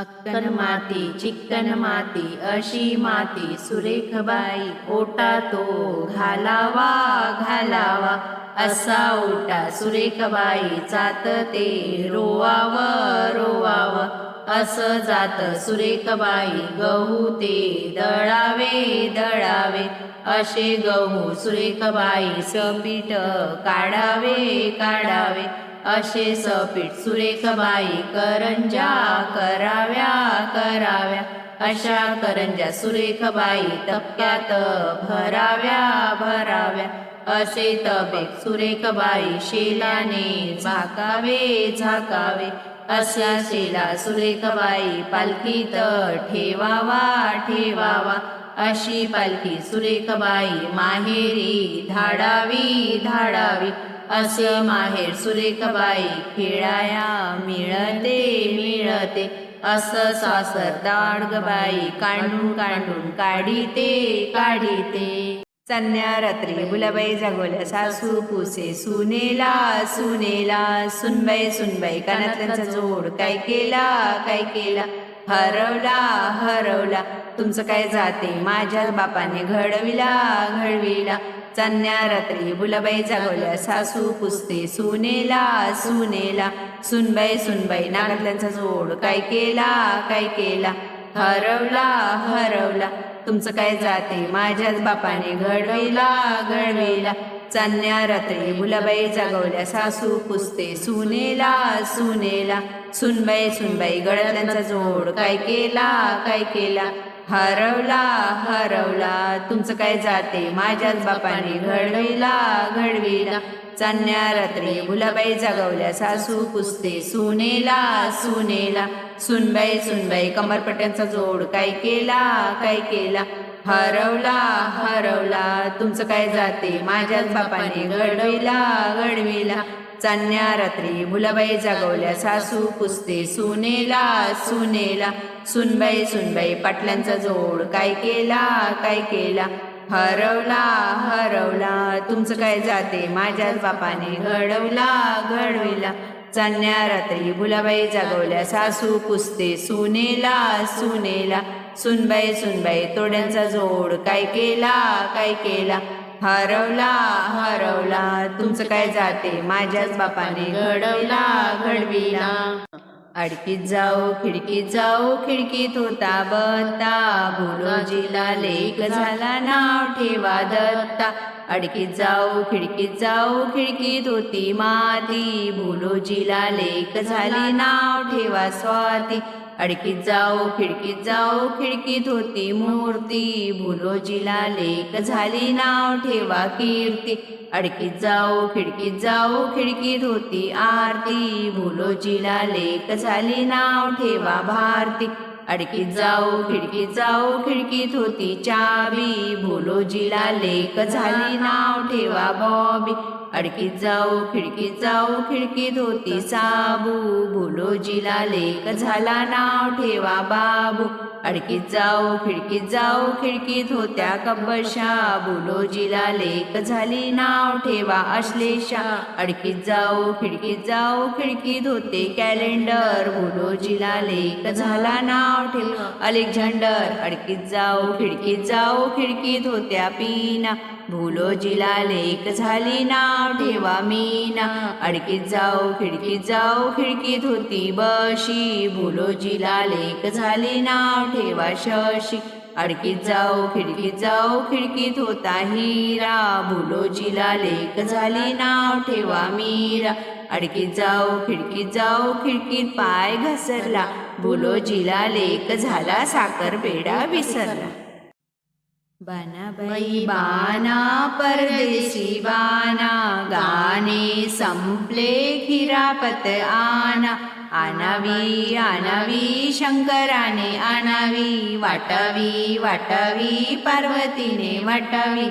अक्कन माती चिक्कन माती अशी माती सुरेख बाई ओटा तो घालावा घालावा असा ओटा सुरेख बाई जात ते रोवाव रोवाव असं जात सुरेख बाई गहू ते दळावे दळावे असे गहू सुरेख बाई सपीठ काढावे काढावे असे सपीट सुरेख बाई करंजा कराव्या कराव्या. अशा करंजा सुरेख बाई भराव्या भराव्या. असे तबे सुरेख बाई शेलाने झाकावे झाकावे. अशा शेला सुरेखबाई पालखीत ठेवावा ठेवावा. अशी पालखी सुरेखबाई माहेरी धाडावी धाडावी. असे माहेर सुरेखबाई खेळाया मिळते मिळते. असं सासर दाडगबाई काढून काढून काढीते काढीते. चन्या रात्री गुलाबाई जगवल्या सासू पुसे सुनेला सुनेला. सुनबाई सुनबाई कानातल्यांचा जोड काय केला काय केला? हरवला हरवला. तुमचं काय जाते? माझ्या बापाने घडविला घडविला. चांदण्या रात्री बुलाबाई जागवल्या सासू पुसते सुनेला सुनेला. सुनबाई सुनबाई नागातल्यांचा जोड काय केला काय केला? हरवला हरवला. तुमचं काय जाते? माझ्याच बापाने घडविला घडविला. चांदण्या रात्री बुलाबाई जागवल्या सासू पुसते सुनेला सुनेला. सुनबाई सुनबाई गळ्यांचा जोड काय केला काय केला? हरवला हरवला. तुमचं काय जाते? माझ्याच बापाने घडविला घडविला. चांदण्या रात्री गुलाबाई जागवल्या सासू पुसते सुनेला सुनेला. सुनबाई सुनबाई कमरपट्ट्यांचा जोड. काय केला? काय केला? हरवला हरवला. तुमचं काय जाते? माझ्याच बापाने घडविला घडविला. चांदण्या रात्री भुलाबाई जागवल्या सासू पुसते सुनेला सुनेला. सुनबाई सुनबाई पाटल्यांचा जोड काय केला काय केला? हरवला हरवला. तुमचं काय जाते? माझ्याच बापाने घडवला घडविला. चांदण्या रात्री भुलाबाई जागवल्या सासू पुसते सुनेला सुनेला. सुनबाई सुनबाई तोड्यांचा जोड काय केला काय केला? हरवला हरवला तुमचं काय जाते? माझ्याच बापाने घडवला घडविला. अडकीत जाऊ खिडकीत जाऊ खिडकीत होता बत्ता. भुलोजीला लेख झाला नाव ठेवा दत्ता. अडकीत जाऊ खिडकीत जाऊ खिडकीत होती माती. भुलोजीला लेख झाली नाव ठेवा स्वाती. अडकीत जाओ खिडकीत जाओ खिडकीत होती मूर्ती. भुलोजीला लेख झाली नाव ठेवा कीर्ती. अडकीत जाओ खिडकीत जाऊ खिडकीत होती आरती. भुलोजीला लेख झाली नाव ठेवा भारती. अडकीत जाऊ खिडकीत जाऊ खिडकीत होती चाबी. भोलोजीला लेख झाली नाव ठेवा बॉबी. अडकीत जाऊ खिडकीत जाऊ खिडकीत होती साबू. भुलोजीला लेख झाला नाव ठेवा बाबू. अडकीत जाऊ खिडकीत जाऊ खिडकीत होत्या कब्बशा. भुलोजीला लेख झाली नाव ठेवा अश्लेषा. अडकीत जाऊ खिडकीत जाऊ खिडकीत होते कॅलेंडर भुलोजीला लेख झाला नाव ठेवा. अलेक्झांडर अडकीत जाऊ खिडकीत जाऊ खिडकीत होत्या पीना. भुलोजीला लेख झाली नाव नाव ठेवा मीना. अडकीत जाऊ खिडकीत जाऊ खिडकीत होती बशी. भुलोजीला लेख झाली नाव ठेवा शशी. अडकीत जाऊ खिडकीत जाऊ खिडकीत होता हिरा. भुलोजीला लेख झाली नाव ठेवा मीरा. अडकीत जाऊ खिडकीत जाऊ खिडकीत पाय घसरला. भुलोजीला लेख झाला साखर पेढा विसरला. बानाबाई बाना परदेशी बाना आने संपले खिरापत आनवीनवि अनवी वटवी वटवी पार्वतीने वटवी।